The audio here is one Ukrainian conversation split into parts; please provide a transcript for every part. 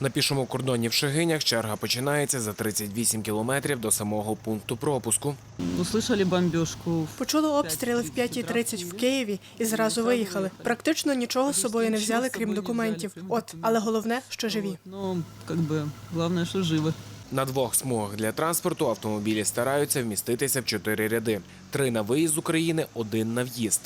На пішому кордоні в Шегинях черга починається за 38 кілометрів до самого пункту пропуску. Услышали бомбежку. Почули обстріли в 5.30 в Києві і зразу виїхали. Практично нічого з собою не взяли, крім документів. От, але головне, що живі. Ну, как бы, главное, что живы. На двох смугах для транспорту автомобілі стараються вміститися в чотири ряди: три на виїзд з України, один на в'їзд.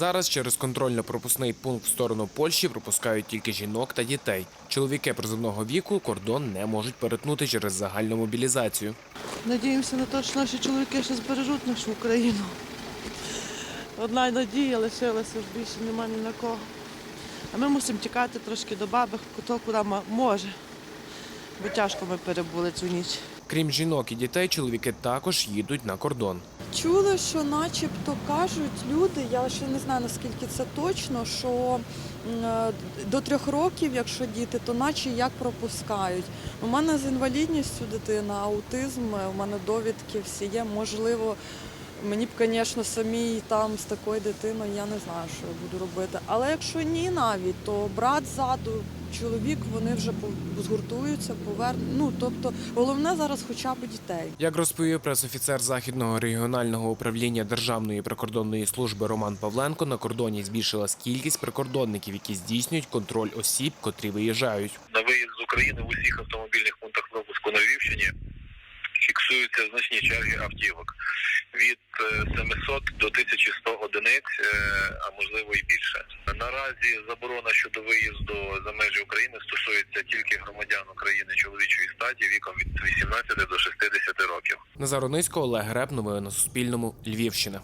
Зараз через контрольно-пропускний пункт в сторону Польщі пропускають тільки жінок та дітей. Чоловіки призовного віку кордон не можуть перетнути через загальну мобілізацію. Надіємося на те, що наші чоловіки ще збережуть нашу Україну. Одна надія лишилася, більше нема ні на кого. А ми мусимо тікати трошки до баби, хто куди може. Бо тяжко ми перебули цю ніч. Крім жінок і дітей, чоловіки також їдуть на кордон. Чули, що начебто кажуть люди, я ще не знаю наскільки це точно, що е, до трьох років, якщо діти, то наче як пропускають. У мене з інвалідністю дитина, аутизм, е, у мене довідки всі є. Можливо, мені б, звісно, самій там з такою дитиною, я не знаю, що я буду робити. Але якщо ні навіть, то брат ззаду, чоловік, вони вже згуртуються, повернуть. Ну, тобто, головне зараз хоча б дітей. Як розповів пресофіцер західного регіонального управління Державної прикордонної служби Роман Павленко, на кордоні збільшилась кількість прикордонників, які здійснюють контроль осіб, котрі виїжджають. на виїзд з України в усіх автомобільних пунктах пропуску на Львівщині фіксуються значні черги автівок від е, 700 до 1100 одиниць, е, а можливо і більше. Наразі заборона щодо виїзду за межі України стосується тільки громадян України чоловічої статі віком від 18 до 60 років. Назар Онисько, Олег Греб. Новини на Суспільному. Львівщина.